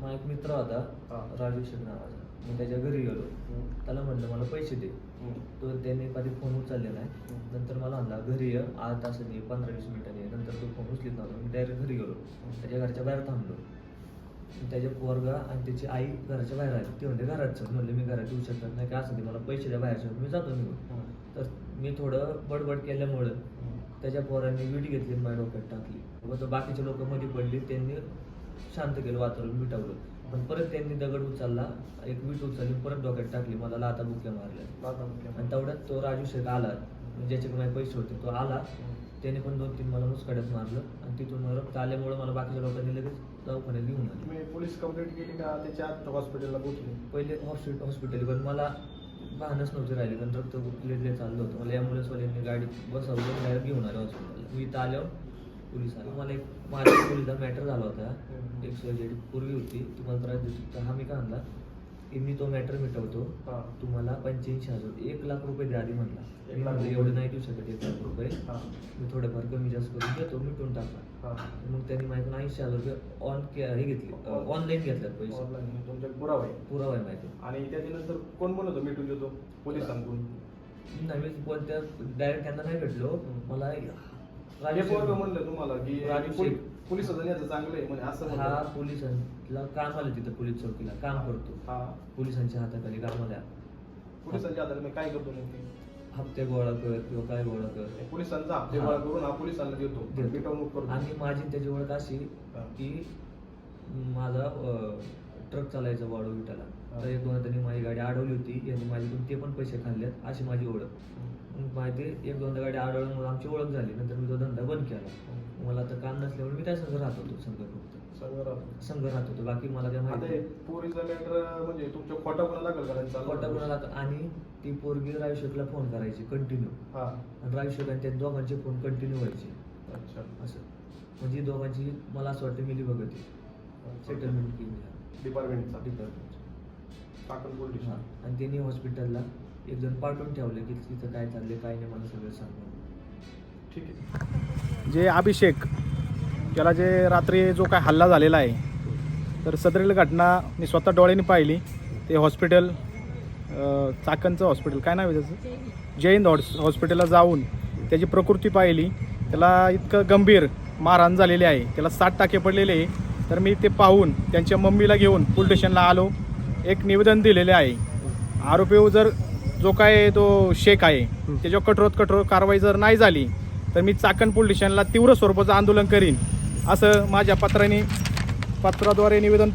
माझा एक मित्र होता. राजू शेख नावाचा. मी त्याच्या घरी गेलो. त्याला म्हणलं मला पैसे दे. तो त्याने कधी फोन उचलले नाही. नंतर मला म्हणला घरी ये आठ तासाने ये पंधरा वीस मिनिटांनी ये. नंतर तो फोन उचलीत नव्हता. मी डायरेक्ट घरी गेलो. त्याच्या घरच्या बाहेर थांबलो. त्याच्या पोरगा आणि त्याची आई घराच्या बाहेर आली. ते म्हणते घरात म्हणले मी घरात येऊ शकत नाही. काय असं ते मला पैसे द्या बाहेरच्या. मी जातो निघून. तर मी थोडं बडबड केल्यामुळं. त्याच्या पोरांनी विडी घेतली माझ्या डोक्यात टाकली. व बाकीचे लोक मध्ये पडली. त्यांनी शांत केलं वातावरण मिटवलं. पण परत त्यांनी दगड उचलला एक वीट उचलली परत डोक्यात टाकली मला लाता बुक्या मारल्या. आणि तेवढ्यात तो राजू शेख आला ज्याच्याकडे माझे पैसे होते तो आला. त्याने पण दोन तीन मला मुसकाड्यात मारलं आणि तिथून रक्त आल्यामुळे मला बाकीच्या लोकांनी लगेच दवाखान्यात घेऊन आले. पोलीस कंप्लेंट केली का त्याच्या हॉस्पिटलला पोहोचले पहिले हॉस्पिटल हॉस्पिटल पण मला वाहनच नव्हते राहिले कारण रक्त उठलेले चाललं होतं. मला ॲम्ब्युलन्सवाल्यांनी गाडी बसवलं डायरेक्ट घेऊन आलं हॉस्पिटलला मी इथं आल्यावर मला एक माझ्या पोलीसचा मॅटर झाला होता. एक सर्जरी पूर्वी होती. तुम्हाला त्रास देत होती. हा मी काय आणला की मी तो मॅटर मिटवतो. हा. तुम्हाला पंच्याऐंशी हजार एक लाख रुपये द्या आधी म्हणला. एक मी लाख म्हणलं रुपये. एवढे नाही देऊ शकत एक लाख रुपये. हा. मी थोडंफार कमी जास्त करून देतो मिटून टाकला. हा. मग त्यांनी माझ्याकडून ऐंशी हजार रुपये ऑन हे घेतले. ऑनलाईन घेतल्यात पैसे. Online पुरावा आहे पुरावा. आहे माहिती आणि त्याच्यानंतर कोण कोण होतं मिटून देतो? पोलिसांकडून. नाही मी पण त्या डायरेक्ट त्यांना नाही भेटलो. हम्म. मला हे पोरगं म्हणलं तुम्हाला की राजू. पोलिसाचं चांगलं आहे म्हणजे असं हा म्हणलं. पोलिसांना तिथं पोलीस चौकीला काम करतो हा पोलिसांच्या हाताखाली कामाला. पोलिसांच्या हाताला मी काय करतो नेमके हप्ते गोळा कर किंवा काय गोळा कर पोलिसांचा हप्ते हा. गोळा करून हा पोलिसांना देतो देतो. मिटवणूक करतो आणि माझी त्याची ओळख अशी हा. की माझा ट्रक चालायचा वाढू विटाला. तर एक दोन त्यांनी माझी गाडी अडवली होती. यांनी माझ्याकडून ते पण पैसे खाल्लेत अशी माझी ओळख. मग माहिती एक दोनदा गाडी अडवल्यामुळे आमची ओळख झाली. नंतर मी तो धंदा बंद केला. मला तर काम नसल्यामुळे मी त्या संघ राहत होतो संघ फक्त. संघ राहत होतो. बाकी मला काय आता माहिती. पोरीचा मॅटर म्हणजे तुमच्या खोटा गुन्हा दाखल करायचा चालू खोटा होता. गुन्हा दाखल आणि ती पोरगी रायशेखला फोन करायची कंटिन्यू आणि रायशेख आणि त्या दोघांचे फोन कंटिन्यू व्हायचे. अच्छा. असं. म्हणजे दोघांची मला असं वाटतं मिली बघत सेटलमेंट केली डिपार्टमेंटचा डिपार्टमेंट टाकन पोलीस हां. आणि त्यांनी हॉस्पिटलला एक जण पाठवून ठेवलं की तिथं काय चाललंय काय नाही मला सगळं सांगून. ठीक आहे. जे अभिषेक त्याला जे रात्री जो काय हल्ला झालेला आहे तर सदरील घटना मी स्वतः डोळ्यांनी पाहिली. ते हॉस्पिटल अ, चाकणचं हॉस्पिटल काय नाव आहे त्याचं? जयंत हॉस हॉस्पिटलला जाऊन त्याची प्रकृती पाहिली. त्याला इतकं गंभीर मारहाण झालेली आहे. त्याला सात टाके पडलेले आहे. तर मी ते पाहून त्यांच्या मम्मीला घेऊन पोलीस स्टेशनला आलो. एक निवेदन दिलेले आहे. आरोपी हो जर जो काय तो शेख आहे. त्याच्यावर कठोरात कठोर कारवाई जर नाही झाली तर मी चाकण पोलीस स्टेशनला तीव्र स्वरूपाचं आंदोलन करीन असं माझ्या पत्राने पत्राद्वारे निवेदन